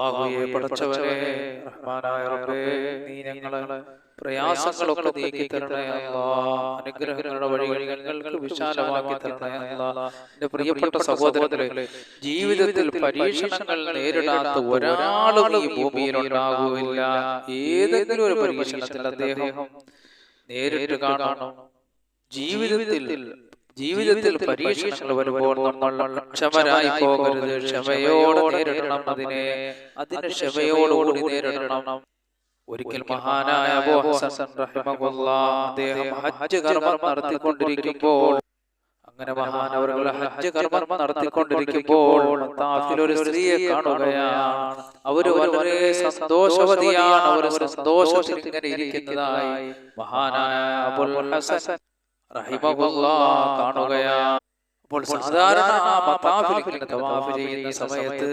അല്ലാഹുവേ പടച്ചവരെ റഹ്മാനായ റബ്ബേ നീ ഞങ്ങളെ പ്രയാസങ്ങളൊക്കെ നീക്കി തരണേ അല്ലാ. അനുഗ്രഹങ്ങളുടെ വഴികൾ ഞങ്ങൾക്ക് വിശാലമാക്കി തരണേ അല്ലാ. എന്റെ പ്രിയപ്പെട്ട സഹോദരങ്ങളെ ജീവിതത്തിൽ പരീക്ഷണങ്ങൾ നേരിടാത്ത ഒരാളും ഈ ഭൂമിയിൽ ഉണ്ടാകുകയില്ല ഏതെങ്കിലും ഒരു പരീക്ഷണത്തിൽ അദ്ദേഹം നേരിട്ട് കാണണം ജീവിതത്തിൽ ജീവിതത്തിൽ പരീക്ഷണങ്ങൾ വരുമ്പോൾ നമ്മൾ ക്ഷമരായി പോകരുത് ക്ഷമയോടെ നേരിടണം അതിനെ അതിന് ക്ഷമയോടുകൂടി നേരിടണം. ഒരിക്കൽ മഹാനായ അദ്ദേഹം ഹജ്ജ് കർമ്മം നടത്തിക്കൊണ്ടിരിക്കുമ്പോൾ അങ്ങനെ മഹാനവറുകൾ ഹജ്ജ് കർമ്മം നടത്തിക്കൊണ്ടിരിക്കുമ്പോൾ ഒരു സ്ത്രീയെ കാണുകയാണ്. അവർ വളരെ സന്തോഷവതിയാണ് അവർ സന്തോഷത്തിൽ ഇങ്ങനെ ഇരിക്കുന്നതായി മഹാനായ അബുൽ ഹസൻ റഹിമഹുല്ലാഹ് കാണുകയാണ് അപ്പോൾ സാധാരണ ആ മത്താഫിൽ ഇങ്ങനെ തവാഫ് ചെയ്യുന്ന സമയത്ത്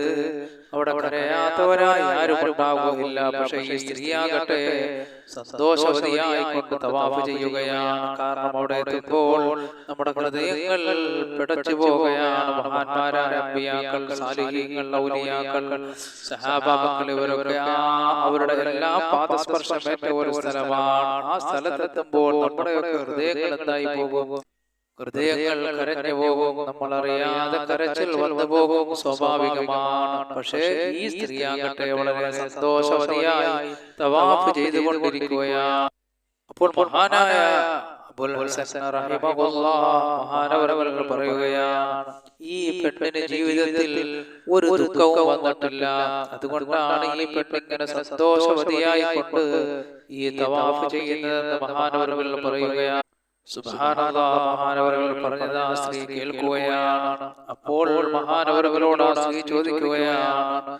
അവിടെ കരയാത്തവരായി ആരും ഉണ്ടാവുകയില്ല. പക്ഷേ ഈ സ്ത്രീയാകട്ടെ സന്തോഷവതിയായി കൊണ്ട് തവാഫ് ചെയ്യുകയാണ്. കാരണം അവിടെ എത്തുമ്പോൾ നമ്മുടെ ഹൃദയങ്ങൾ പിടച്ചു പോവുകയാണ്. മഹാന്മാരായ അമ്പിയാക്കൾ സാലിഹീങ്ങൾ ഔലിയാക്കൾ സഹാബാക്കൾ ഇവരൊക്കെ ആ അവരുടെ എല്ലാ പാദസ്പർശമേറ്റ ഒരു സ്ഥലമാണ്. ആ സ്ഥലത്തെത്തുമ്പോൾ നമ്മുടെ ഹൃദയങ്ങൾ എന്തായി പോകും? ഹൃദയങ്ങൾ കരഞ്ഞു പോകും. നമ്മൾ അറിയാതെ കരച്ചിൽ വന്നു പോകും സ്വാഭാവികമാണ്. പക്ഷേ ഈ സ്ത്രീയാകട്ടെ വളരെ സന്തോഷവതിയായി തവാഫ് ചെയ്തുകൊണ്ടിരിക്കുകയാണ്. അപ്പോൾ മഹാനായ മഹാനവരവർ പറയുകയാണ് ഈ പെണ്ണിന് ജീവിതത്തിൽ ഒരു ദുഃഖവും വന്നിട്ടില്ല. അതുകൊണ്ടാണ് ഈ പെണ്ണിങ്ങനെ സന്തോഷവതിയായി കൊണ്ട് ഈ തവാഫ് ചെയ്യുന്നതെന്ന് മഹാനവരവർ പറയുകയാണ്. മഹാനവറുകൾ പറഞ്ഞത് ആ സ്ത്രീ കേൾക്കുകയാണ്. അപ്പോൾ മഹാനവറുകളോട് ആ സ്ത്രീ ചോദിക്കുകയാണ്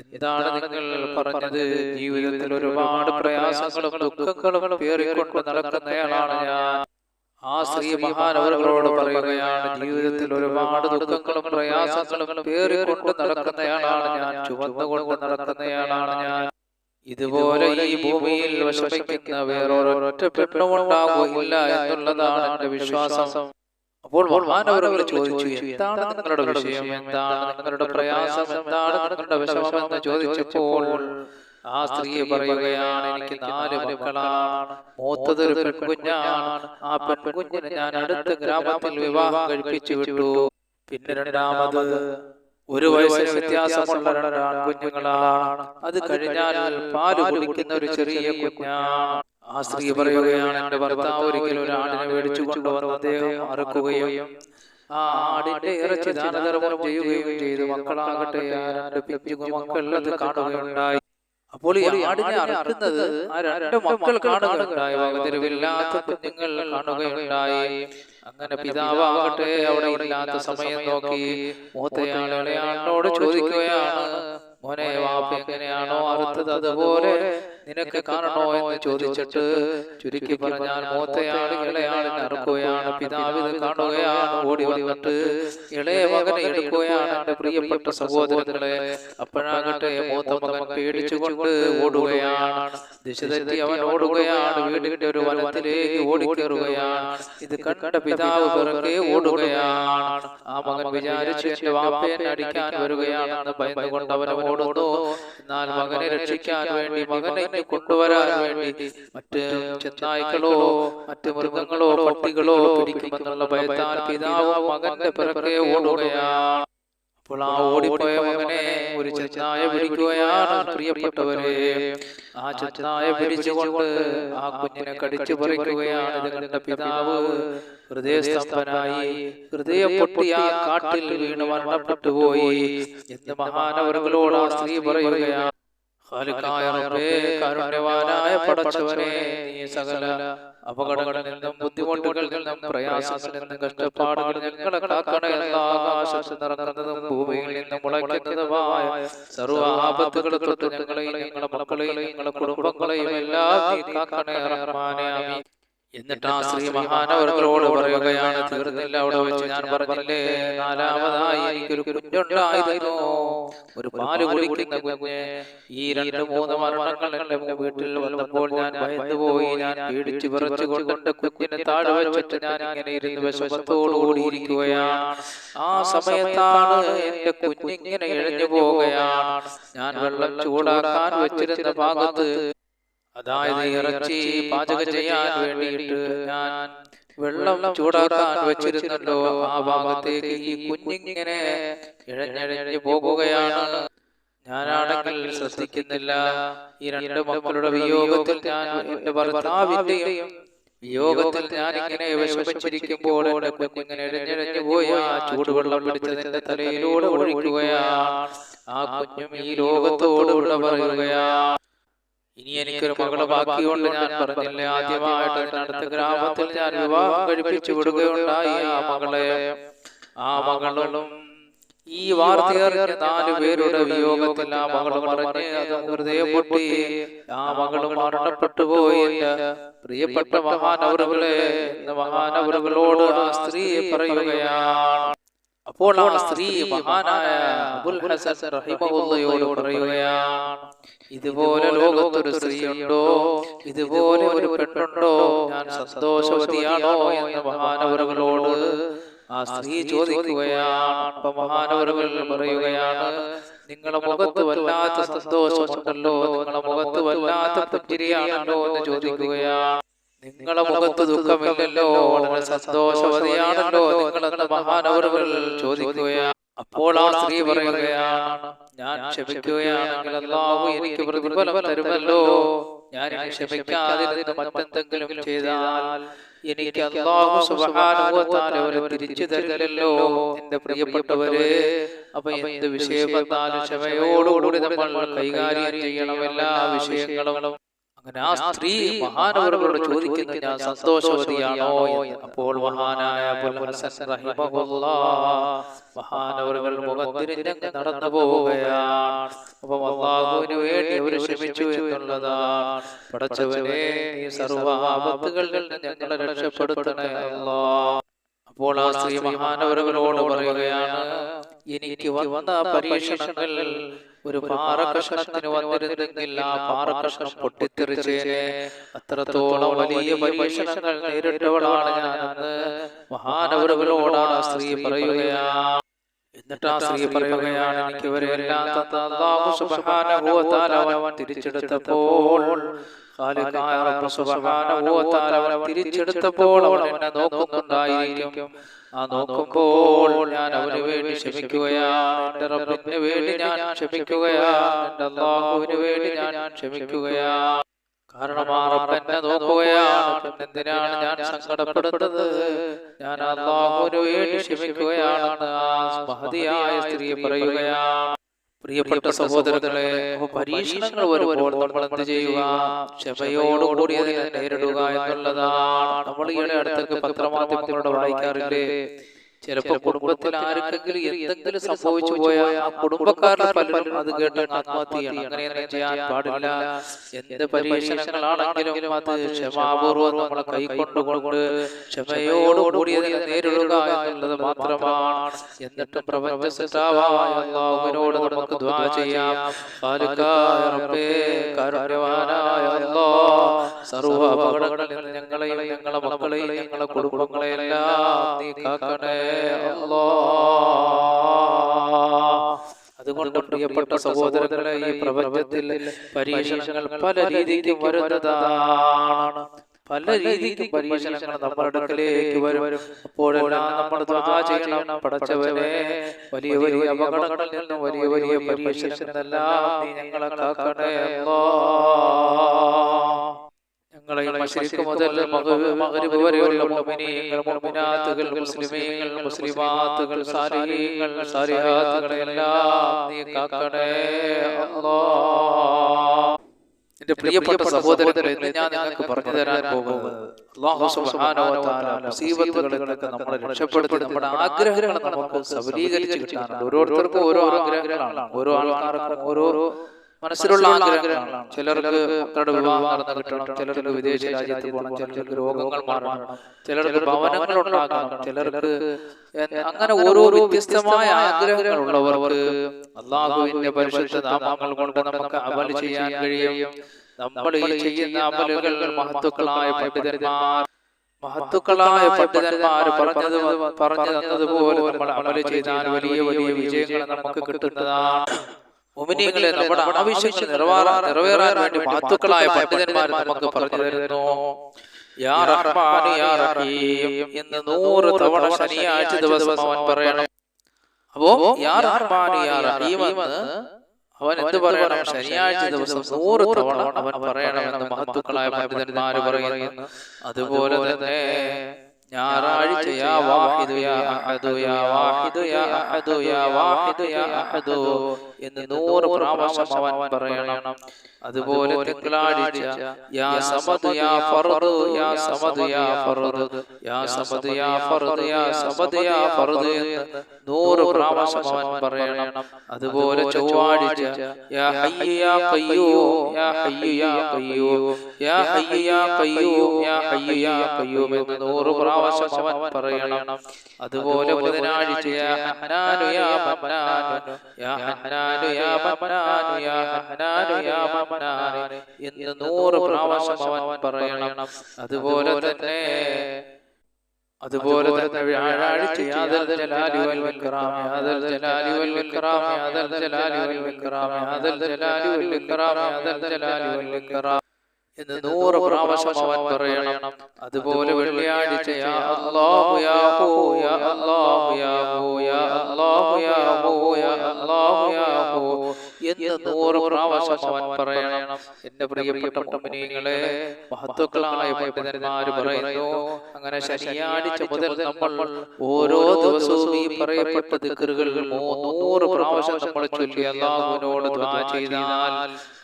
എന്താണ് നിങ്ങൾ പറഞ്ഞത്? ജീവിതത്തിൽ ഒരുപാട് പ്രയാസങ്ങളും ദുഃഖങ്ങളും പേറിക്കൊണ്ട് നടക്കുന്നയാളാണ് ഞാൻ. ആ സ്ത്രീ മഹാനവറുകളോട് പറയുകയാണ് ജീവിതത്തിൽ ഒരുപാട് ദുഃഖങ്ങളും പ്രയാസങ്ങളും പേറിക്കൊണ്ട് നടക്കുന്നയാളാണ് ഞാൻ. ചുവന്നുകൊണ്ട് നടക്കുന്നയാളാണ് ഞാൻ. ഇതുപോലെ ഈ ഭൂമിയിൽ വിഷമിക്കുന്ന വേറൊരൊറ്റ പെണ്ണുമുണ്ടാകുകയില്ല എന്നുള്ളതാണ് എന്റെ വിശ്വാസം. അപ്പോൾ മഹാനവരവർ ചോദിച്ചു എന്താണ് നിങ്ങളുടെ വിഷയം? എന്താണ് നിങ്ങളുടെ പ്രയാസം? എന്താണ് നിങ്ങളുടെ വിഷമം? എന്ന് ചോദിച്ചപ്പോൾ ആ സ്ത്രീ പറയുകയാണ് എനിക്ക് നാല് മക്കളാണ്. മൂത്തതൊരു പെൺകുഞ്ഞാണ്. ആ പെൺകുഞ്ഞിനെ ഞാൻ അടുത്ത ഗ്രാമത്തിൽ വിവാഹം കഴിപ്പിച്ചു വിട്ടു. പിന്നെ രണ്ടാമത് ഒരു വയസ്സിന് വ്യത്യാസമുള്ള രണ്ട് ആൺകുഞ്ഞുങ്ങളാണ്. അത് കഴിഞ്ഞാൽ പാൽ കുടിക്കുന്ന ഒരു ചെറിയ കുഞ്ഞാണ്. ആ സ്ത്രീ പറയുകയാണ് എന്റെ ഭർത്താവ് ഒരിക്കലും ഒരു ആടിനെ മേടിച്ചു കൊണ്ടുവന്ന് അദ്ദേഹം അറുക്കുകയും ആ ആടിന്റെ ഇറച്ചി ദാനധർമ്മം ചെയ്യുകയും ചെയ്തു മക്കളാകട്ടെ മക്കൾ അത് കാണുകയുണ്ടായി. അപ്പോൾ ഈ ആടിനെ അറുക്കുന്നത് ആ രണ്ട് മക്കൾ കാണുകയുണ്ടായി. വകതിരിവില്ലാത്ത കുഞ്ഞുങ്ങൾ കാണുകയുണ്ടായി. അങ്ങനെ പിതാവാകട്ടെ അവിടെ ഇല്ലാത്ത സമയം നോക്കി മൂത്തയാളെ ആളിനോട് ചോദിക്കുകയാണ് മോനെ വാപ്പ എങ്ങനെയാണോ അറുത്തത് അതുപോലെ നിനക്ക് കാണണോ എന്ന് ചോദിച്ചിട്ട് ചുരുക്കി പറഞ്ഞാൽ മൂത്തയാൾ ഇളയാളിനെ അറുക്കുകയാണ് പിതാവ് ഇത് കാണുകയാണ് ഓടി വന്നിട്ട് ഇളയ മകനെ എടുക്കുകയാണ് എന്റെ പ്രിയപ്പെട്ട സഹോദരങ്ങളെ. അപ്പോഴാകട്ടെ മൂത്ത മകൻ പേടിച്ചുകൊണ്ട് ഓടുകയാണ്. ദിശ തെറ്റി അവൻ ഓടുകയാണ്. വീടിന്റെ ഒരു വനത്തിലേക്ക് ഓടിക്കേറുകയാണ്. ഇത് കണ്ട പിതാവ് പിറകെ ഓടുകയാണ്. ആ മകൻ വിചാരിച്ചു എന്റെ വാപ്പയെ അടിക്കാൻ വരികയാണെന്ന് ഭയന്നുകൊണ്ട് അവനെ ഓടുന്നു. എന്നാൽ മകനെ രക്ഷിക്കാൻ വേണ്ടി മകനെ ഇനി കൊണ്ടുവരാൻ വേണ്ടി മറ്റ് ചെന്നായ്ക്കളോ മറ്റ് മൃഗങ്ങളോ പട്ടികളോ പിടിക്കുമെന്നുള്ള ഭയത്താൽ പിതാവ് മകന്റെ പിറകെ ഓടുകയാണ്. അപ്പോൾ ആ ഓടിപ്പോയ മകനെ ഒരു ചെന്നായ പിടിക്കുകയാണ് പ്രിയപ്പെട്ടവരെ. ആ ചെന്നായ പിടിച്ചുകൊണ്ട് ആ കുഞ്ഞിനെ കടിച്ചു പറിക്കുകയാണ്. ഇത് പിതാവ് ഹൃദയസ്തംഭനായി ഹൃദയം പൊട്ടി ആ കാട്ടിൽ വീണ് മരണപ്പെട്ടുപോയി എന്ന് മഹാനവറുകളോട് ആ സ്ത്രീ പറയുകയാണ് കാരുണ്യവാനായ പടച്ചവനെ നീ സകല അപകടങ്ങളിൽ നിന്നും ബുദ്ധിമുട്ടുകളിൽ നിന്നും പ്രയാസങ്ങളിൽ നിന്നും കഷ്ടപ്പാടുകളിൽ ഞങ്ങളെ കാക്കണേ എന്ന ആകാശത്ത് നിറങ്ങുന്നതും ഭൂമിയിൽ നിന്നും മുളയ്ക്കുന്നതുമായ സർവ ആപത്തുകൾ തൊട്ട് ഞങ്ങളെയും ഞങ്ങളുടെ മക്കളെയും ഞങ്ങളുടെ കുടുംബങ്ങളെയും എല്ലാം നീ കാക്കണേ എന്നിട്ട് ആ ശ്രീ മഹാനവർകളോട് പറയുകയാണ് തീർന്നില്ല അവിടെ വെച്ച് ഞാൻ പറഞ്ഞില്ലേ നാലാമതായി കുഞ്ഞുണ്ടായിരുന്നു. ഒരു പാൽ കുടിക്കുന്ന കുഞ്ഞ് ഈ രണ്ട് മൂന്ന് മരണങ്ങൾ എന്റെ വീട്ടിൽ വന്നപ്പോൾ ഞാൻ ഭയന്നുപോയി ഞാൻ പേടിച്ചു പറിച്ചു കൊണ്ട് കുഞ്ഞിനെ താഴെ വെച്ചിട്ട് ഞാൻ ഇങ്ങനെ ഇരുന്ന് വിശ്വസത്തോടുകൂടി ഇരിക്കുകയാണ്. ആ സമയത്താണ് എന്റെ കുഞ്ഞിങ്ങനെ ഇഴഞ്ഞു പോവുകയാണ്. ഞാൻ വെള്ളം ചൂടാക്കാൻ വെച്ചിരുന്ന ഭാഗത്ത് അതായത് ഇറച്ചി പാചകം ചെയ്യാൻ വേണ്ടിയിട്ട് ഞാൻ വെള്ളം ചൂടാക്കാൻ വെച്ചിരുന്നല്ലോ. ആ ഭാഗത്തേക്ക് ഈ കുഞ്ഞിങ്ങനെ ഇഴഞ്ഞിഴഞ്ഞു പോകുകയാണ്. ഞാനാണെങ്കിൽ ശ്രദ്ധിക്കുന്നില്ല. ഈ രണ്ട് മക്കളുടെ വിയോഗത്തിൽ ഞാൻ എന്റെ ഭർത്താവിന്റെയും വിയോഗത്തിൽ ഞാൻ ഇങ്ങനെ വിഷമിച്ചിരിക്കുമ്പോൾ എന്റെ കുഞ്ഞിങ്ങനെ ഇഴഞ്ഞിഴഞ്ഞു പോയി. ആ ചൂടുവെള്ളം പിടിച്ചതിന്റെ തലയിലൂടെ ഒഴിക്കുകയാണ് ആ കുഞ്ഞും ഈ ലോകത്തോടുള്ള പറയുകയാണ്. ഇനി എനിക്കൊരു മകൾ ബാക്കിയുണ്ട് ഞാൻ പറഞ്ഞില്ലേ? ആദ്യമായിട്ട് അടുത്ത ഗ്രാമത്തിൽ ഞാൻ വിവാഹം കഴിപ്പിച്ചു വിടുകയുണ്ടായി. ആ മകളെ ആ മകളും ഈ വാർത്തയറിഞ്ഞ നാലു പേരുടെ വിയോഗത്തിൽ ആ മകളും മറിഞ്ഞ് അത് ഹൃദയം പൊട്ടി ആ മകളും മരണപ്പെട്ടു പോയില്ല പ്രിയപ്പെട്ട മഹാനവറുകളെ മഹാനവറുകളോട് ആ സ്ത്രീ പറയുകയാണ്. അപ്പോൾ ആ സ്ത്രീ മഹാനായ അബുൽ ഹസൻ റഹിമഹുല്ലയോട് പറയുകയാണ്. ഇതുപോലെ ലോകത്തൊരു സ്ത്രീയുണ്ടോ? ഇതുപോലെ ഒരു പെണ്ണുണ്ടോ? ഞാൻ സന്തോഷവതിയാണോ എന്ന് മഹാനവറുകളോട് ആ സ്ത്രീ ചോദിക്കുകയാണ്. അപ്പൊ മഹാനവറുകൾ പറയുകയാണ് നിങ്ങളെ മുഖത്ത് വല്ലാത്ത സന്തോഷമുണ്ടല്ലോ നിങ്ങളുടെ മുഖത്ത് വല്ലാത്ത പുഞ്ചിരിയാണല്ലോ എന്ന് ചോദിക്കുകയാണ്. നിങ്ങളുടെ മുഖത്ത് ദുഃഖമില്ലല്ലോ വളരെ സന്തോഷവതിയാണല്ലോ നിങ്ങളെ മഹാനവറുകൾ ചോദിക്കുകയാണ്. അപ്പോൾ ആ സ്ത്രീ പറയുകയാണ് ഞാൻ ക്ഷമിക്കുകയാണെങ്കിൽ അല്ലാഹു എനിക്ക് പ്രതിഫലം തരുമല്ലോ. ഞാൻ ഇനി ക്ഷമിക്കാതിരുന്ന് മറ്റെന്തെങ്കിലും ചെയ്താൽ എനിക്ക് അല്ലാഹു സുബ്ഹാനഹു വ തആല ഒരു തിരിച്ചു തരില്ലല്ലോ. എന്റെ പ്രിയപ്പെട്ടവരെ അപ്പൊ എന്ത് വിഷയം വന്നാലും ക്ഷമയോടുകൂടി നമ്മൾ കൈകാര്യം ചെയ്യണം എല്ലാ വിഷയങ്ങളും. അങ്ങനെ ആ സ്ത്രീ മഹാനവരോട് ചോദിക്കുന്നു ഞാൻ സന്തോഷവതിയാണോ അപ്പോൾ മഹാനായ മഹാനവരുകൾ മഹാനവറുകൾ നടന്നു പോവുകയാണ്. അപ്പൊ അള്ളാഹുവിന് വേണ്ടി അവർ ശ്രമിച്ചു എന്നുള്ളതാണ്. പടച്ചവനെ നീ സർവ ആപത്തുകളിൽ ഞങ്ങളെ രക്ഷപ്പെടുത്തണേ അല്ലാ അപ്പോൾ ആ സ്ത്രീ മഹാനവറുകളോട് പറയുകയാണ് എനിക്ക് വന്ന പരീക്ഷണങ്ങൾ ഒരു പാറകഷ്ണത്തിന് വന്നിരുന്നെങ്കിൽ ആ പാറകഷ്ണം പൊട്ടിത്തെറിച്ചേനെ. അത്രത്തോളം വലിയ പരീക്ഷണങ്ങൾ നേരിട്ടവളാണ് ഞാനെന്ന്. അന്ന് ആ സ്ത്രീ പറയുകയാണ്. എന്നിട്ട് ആ സ്ത്രീ പറയുകയാണ് എനിക്ക് ഇവരെല്ലാം അവൻ തിരിച്ചെടുത്തപ്പോൾ തിരിച്ചെടുത്തപ്പോൾ അവൻ എന്നെ നോക്കുന്നുണ്ടായിരിക്കും. ആ നോക്കുമ്പോൾ ഞാൻ അവന് വേണ്ടി ക്ഷമിക്കുകയാണ്. എന്റെ റബ്ബിന് വേണ്ടി ഞാൻ ക്ഷമിക്കുകയാണ്. എന്റെ അള്ളാഹുവിന് വേണ്ടി ഞാൻ ക്ഷമിക്കുകയാണ്. കാരണം ആ റബ്ബ് എന്നെ നോക്കുകയാണ്. എന്തിനാണ് ഞാൻ സങ്കടപ്പെടുന്നത് ഞാൻ അള്ളാഹുവിന് വേണ്ടി ക്ഷമിക്കുകയാണ്. ആ മഹതിയായ സ്ത്രീ പറയുകയാണ്. പ്രിയപ്പെട്ട സഹോദരങ്ങളെ പരീക്ഷണങ്ങൾ വരുമ്പോൾ നമ്മൾ എന്ത് ചെയ്യുക? ക്ഷമയോടുകൂടി അതിനെ നേരിടുക എന്നുള്ളതാണ്. നമ്മൾ ഈയിടെ അടുത്തൊക്കെ പത്രമാധ്യമങ്ങളോട് വായിക്കാറില്ലേ ചിലപ്പോ കുടുംബത്തിൽ ആരെങ്കിലും എന്തെങ്കിലും സംഭവിച്ചു പോയാൽ ആ കുടുംബക്കാരുടെ പലരും അത് കേട്ട് ആത്മഹത്യ അങ്ങനെ ചെയ്യാൻ പാടില്ല. എന്ത് പരീക്ഷണങ്ങളാണെങ്കിലും അത് ക്ഷമാപൂർവം നമ്മളെ കൈക്കൊണ്ടുകൊണ്ട് ക്ഷമയോടുകൂടി അതിനെ നേരിടുക എന്നുള്ളത് മാത്രമാണ്. എന്നിട്ട് പ്രപഞ്ചോട് നമുക്ക് ദ്വാ ചെയ്യാം. കാരുണ്യവാനായ സർവ അപകടങ്ങളിൽ നിന്ന് ഞങ്ങളെയും ഞങ്ങളെ മക്കളെയും ഞങ്ങളെ കുടുംബങ്ങളെയെല്ലാം നീ കാക്കണേ അതുകൊണ്ട് പ്രിയപ്പെട്ട സഹോദരങ്ങളെ ഈ പ്രപഞ്ചത്തിൽ പരീക്ഷണങ്ങൾ പല രീതിക്കും വരുന്നതാണ്. പല രീതിക്ക് പരീക്ഷണങ്ങൾ നമ്മുടെ അടുക്കലേക്ക് വരും. അപ്പോഴെല്ലാം നമ്മൾ ചെയ്യണം. പടച്ചവരെ വലിയ വലിയ അപകടങ്ങളിൽ നിന്നും വലിയ വലിയ പരീക്ഷണങ്ങളെല്ലാം നീ ഞങ്ങളെ കാക്കണേ. മുതൽ മഗ്രിബ് മഗ്രിബ് വരെയുള്ള മുഅ്മിനീങ്ങൾ മുഅ്മിനാത്തുകൾ മുസ്ലിമീങ്ങൾ മുസ്ലിമാത്തുകൾ സാലിഹീങ്ങൾ സാലിഹാത്തുകളെല്ലാം നീ കാക്കണേ അല്ലാഹ് എന്റെ പ്രിയപ്പെട്ട സഹോദരങ്ങളെ ഇന്ന് ഞാൻ നിങ്ങൾക്ക് പറഞ്ഞു തരാൻ പോകുന്നത് സുബ്ഹാനഹു വ തആല മുസീബത്തുകളിൽ നിന്നൊക്കെ നമ്മളെ രക്ഷപ്പെടുത്തി നമ്മുടെ ആഗ്രഹങ്ങൾ നമുക്ക് സബലീകരിച്ച് കിട്ടാനുണ്ട് ഓരോരുത്തർക്കും ഓരോ ആഗ്രഹങ്ങളാണ്. ഓരോ ആൾക്കാർക്കും ഓരോ മനസ്സിലുള്ള ആഗ്രഹങ്ങളാണ്. ചിലർക്ക് വിവാഹം നടന്നു കിട്ടണം ചിലർക്ക് വിദേശ രാജ്യത്ത് പോകണം ചിലർക്ക് രോഗങ്ങൾ മാറണം ചിലർക്ക് ഭവനങ്ങൾ ഉണ്ടാക്കണം ചിലർക്ക് അങ്ങനെ ഓരോ വ്യത്യസ്തമായ ആഗ്രഹങ്ങളുള്ളവർക്ക് അള്ളാഹുവിന്റെ പരിശുദ്ധ നാമങ്ങൾ കൊണ്ട് നമുക്ക് അമൽ ചെയ്യാൻ കഴിയും. നമ്മൾ ഈ ചെയ്യുന്ന അമലുകൾ മഹത്തുക്കളായ പണ്ഡിതന്മാർ മഹത്തുക്കളായ പണ്ഡിതന്മാർ പറഞ്ഞത് പറഞ്ഞു തന്നതുപോലെ നമ്മൾ അമൽ ചെയ്താൽ വലിയ വലിയ വിജയങ്ങൾ നമുക്ക് കിട്ടുന്നതാണ്. മുമിനികളെ നമ്മുടെ ആവശ്യങ്ങൾ നിറവേറാൻ നിറവേറാൻ വേണ്ടി മാത്തുക്കളായ പണ്ഡിതന്മാർ നമുക്ക് പറഞ്ഞു തരുന്നു. എന്ന് നൂറ് തവണ ശനിയാഴ്ച ദിവസം അവൻ പറയണം. അപ്പോ അവൻ എന്ത് പറയണം? ശനിയാഴ്ച ദിവസം നൂറ് തവണ അവൻ പറയണമെന്ന് മഹത്തുക്കളായ പണ്ഡിതന്മാർ പറയുന്നു. അതുപോലെ തന്നെ ഞായറാഴ്ച യാ വാഹിദു യാ അഹദു യാ വാഹിദു യാ അഹദു യാ വാഹിദു യാ അഹദു എന്ന് നൂറ് പ്രാവശ്യം അവൻ പറയണം അതുപോലെ തിങ്കളാഴ്ച യാ സമദ് യാ ഫർദു യാ സമദ് യാ ഫർദു യാ സമദ് യാ ഫർദു യാ സമദ് യാ ഫർദു എന്ന് നൂറ് പ്രാവശ്യം അവൻ പറയണം അതുപോലെ ചൊവ്വാഴ്ച യാ ഹയ്യ യാ ഖയ്യൂം യാ ഹയ്യ യാ ഖയ്യൂം യാ ഹയ്യ യാ ഖയ്യൂം യാ ഹയ്യു യാ ഖയ്യൂം എന്ന് നൂറ് പ്രാവശ്യം അവൻ പറയണം. അതുപോലെ ബുധനാഴ്ച എന്ന് നൂറ് പ്രാവശ്യം അവൻ പറയണം. അതുപോലെ തന്നെ അതുപോലെ തന്നെ വ്യാഴാഴ്ച യാദൽ ജലാലി വൽ ഇക്റാം യാദൽ ജലാലി വൽ ഇക്റാം യാദൽ ജലാലി വൽ ഇക്റാം യാദൽ ജലാലി വൽ ഇക്റാം യാദൽ ജലാലി വൽ ഇക്റാം എന്ന് നൂറ് പ്രാവശ്യം അവൻ പറയണം. അതുപോലെ വെള്ളിയാഴ്ച യാ എന്ന് നൂറ് പ്രാവശ്യം അവൻ പറയണം. എന്റെ പ്രിയപ്പെട്ട പറയുന്നു അങ്ങനെ ശനിയാഴ്ച മുതൽ നമ്മൾ ഓരോ ദിവസവും ഈ പറയപ്പെട്ട നൂറ് പ്രാവശ്യം നമ്മൾ ചൊല്ലി അള്ളാഹുവിനോട് ദ്വാ ചെയ്താൽ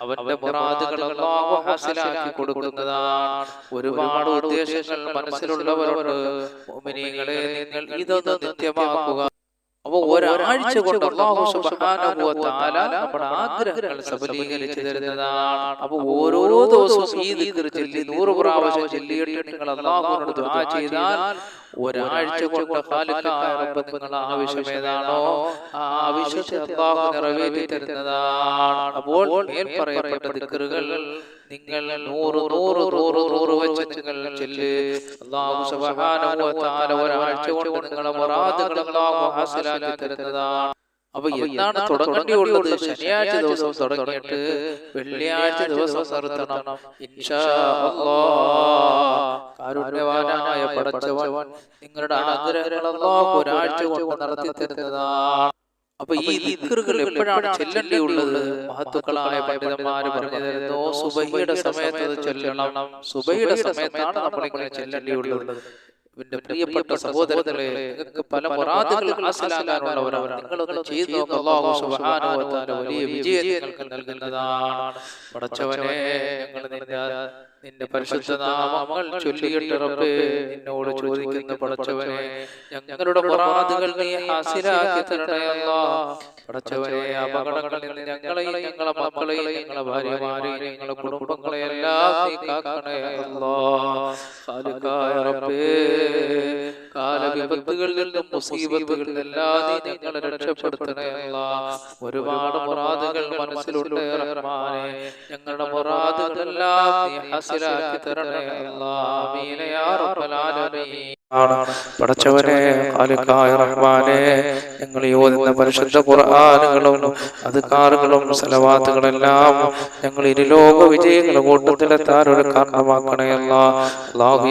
അവന്റെ മുറാദുകൾ അള്ളാഹു ഹാസിലാക്കി കൊടുക്കുന്നതാണ്. ഒരുപാട് ഉദ്ദേശങ്ങൾ മനസ്സിലുള്ളവരോട് നിങ്ങൾ ഇതൊന്ന് നിത്യമാക്കുക. അപ്പൊ ഒരാഴ്ച കൊണ്ട് അള്ളാഹു തആല നമ്മുടെ ആഗ്രഹങ്ങൾ സബലീകരിച്ചു തരുന്നതാണ്. അപ്പൊ ഓരോ ദിവസവും ഈ ദിക്ർ ചൊല്ലി നൂറ് പ്രാവശ്യം ചൊല്ലിയിട്ട് നിങ്ങൾ അള്ളാഹുവിനോട് ദുആ ചെയ്താൽ ഒരാഴ്ച കൊണ്ട് റബ്ബ് നിങ്ങളുടെ ആവശ്യം ഏതാണോ ആ ആവശ്യത്തെ അള്ളാഹു നിറവേറ്റി തരുന്നതാണ്. അപ്പോൾ മേൽ പറയപ്പെട്ട ദിക്റുകൾ നിങ്ങൾ നൂറ് നൂറ് നൂറ് നൂറ് വെച്ച് നിങ്ങൾ ചൊല്ല്. അള്ളാഹു സുബ്ഹാനഹു വ തആല ഒരാഴ്ച കൊണ്ട് നിങ്ങളുടെ മുറാദുകൾ അള്ളാഹു ഹാസിലാക്കി തരുന്നതാണ്. അപ്പൊ എന്താണ് തുടങ്ങേണ്ടിയുള്ളത്? ശനിയാഴ്ച ദിവസം തുടങ്ങിയിട്ട് വെള്ളിയാഴ്ച ദിവസം നിർത്തണം. കാരുണ്യവാനായ പടച്ചവൻ നിങ്ങളുടെ ആഗ്രഹങ്ങൾ അല്ലാഹു ഒരാഴ്ച കൊണ്ട് നടത്തി തരുന്നതാണ്. അപ്പൊ ഈ ദിക്കറുകൾ എപ്പോഴാണ് ചെല്ലേണ്ടിയുള്ളത് മഹത്തുക്കളായ പണ്ഡിതന്മാര് പറഞ്ഞു തരുന്നു സുബഹിയുടെ സമയത്ത് അത് ചൊല്ലണം. സുബഹിയുടെ സമയത്താണ് നമ്മൾ ഇങ്ങനെ ചെല്ലേണ്ടിയുള്ളത്. പ്രിയപ്പെട്ട സഹോദരങ്ങളെ നിങ്ങൾക്ക് പല മുറാദുകൾ ഹാസിലാകാനുള്ളവരാണ് നിങ്ങളൊന്ന് ചെയ്തു അല്ലാഹു സുബ്ഹാനഹു വ തആല വലിയ വിജയം നിങ്ങൾക്ക് നൽകുന്നതാണ്. പടച്ചവനെ ഞങ്ങൾ നിന്റെ നിന്റെ പരിശുദ്ധ നാമങ്ങൾ ചൊല്ലിയിട്ട് റബ്ബേ നിന്നോട് ചോദിക്കുന്ന പടച്ചവനെ. ഞങ്ങളുടെ മുറാദുകൾ നീ ഹാസിലാക്കി തരണേ അല്ലാ പടച്ചവനെ അപകടങ്ങളിൽ ഞങ്ങളെയും ഞങ്ങളെ മക്കളെയും ഞങ്ങളെ ഭാര്യമാരെയും ഞങ്ങളെ കുടുംബങ്ങളെ എല്ലാം നീ കാക്കണേ അല്ലാ. ഖാലിഖായ റബ്ബേ. കാലവിപത്തുകളിൽ നിന്നും മുസീബത്തുകളിൽ എല്ലാം നീ ഞങ്ങളെ രക്ഷപ്പെടുത്തണേ അല്ലാ. ഒരുപാട് മുറാദുകൾ മനസ്സിലുണ്ട് റഹ്മാനെ. ഞങ്ങളുടെ മുറാദുകളെല്ലാം നീ ഹാസിലാക്കി തരണേ അല്ലാ ആമീൻ. യാ റബ്ബൽ ആലമീൻ. ആണ്. പടച്ചവനെ റഹ്മാനെ ഞങ്ങൾ ഓതുന്ന പരിശുദ്ധ ഖുർആനുകളും അദ്കാറുകളും സലവാത്തുകളെല്ലാം ഞങ്ങൾ ഇരുലോക വിജയങ്ങൾ കൂട്ടത്തിലെത്താൻ ഒരു കാരണമാക്കണയല്ല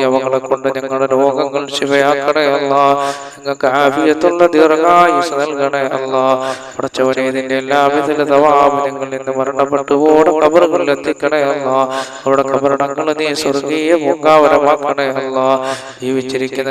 അവങ്ങളെ കൊണ്ട് ഞങ്ങളുടെ രോഗങ്ങൾ ശിവയാക്കണയല്ല ഞങ്ങൾക്ക് ആഫിയത്തുള്ള ദീർഘായുസ് നൽകണേ അല്ല. പടച്ചവനെ ഇതിന്റെ എല്ലാവിധ തവാബ് ഞങ്ങൾ ഇന്ന് മരണപ്പെട്ടു ഓടെ കബറുകളിൽ എത്തിക്കണേ അല്ല. അവിടെ കബറടങ്ങൾ നീ സ്വർഗീയ പൂങ്കാവരമാക്കണേ ജീവിച്ചിരിക്കുന്ന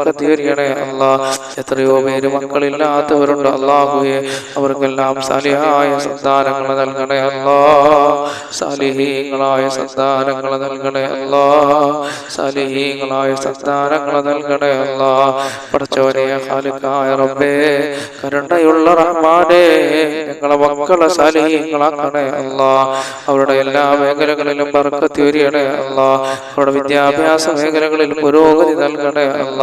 വർക്കത്തിയൊരിയണേ അല്ല എത്രയോ പേര് മക്കളില്ലാത്തവരുണ്ട്. അള്ളാഹുയെ അവർക്കെല്ലാം സാലിഹായ സന്താനങ്ങൾ നൽകണേ. അല്ലാ സാലിഹീങ്ങളായ സന്താനങ്ങൾ നൽകണേ. അല്ലാ സാലിഹീങ്ങളായ സന്താനങ്ങൾ നൽകണേ. അല്ല പഠിച്ചവനെ ഹാലിക്കായ റബ്ബേ കരുണയുള്ള റഹ്മാനെ ഞങ്ങളെ മക്കളെ സാലിഹീങ്ങളാക്കണേ. അല്ല അവരുടെ എല്ലാ മേഖലകളിലും വർക്കത്തിയൊരിയണേ അല്ല അവരുടെ വിദ്യാഭ്യാസ മേഖലകളിൽ പുരോഗതി നൽകണേ. അല്ല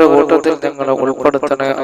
കൂട്ടത്തിൽ ഞങ്ങളെ ഉൾപ്പെടുത്തണേ.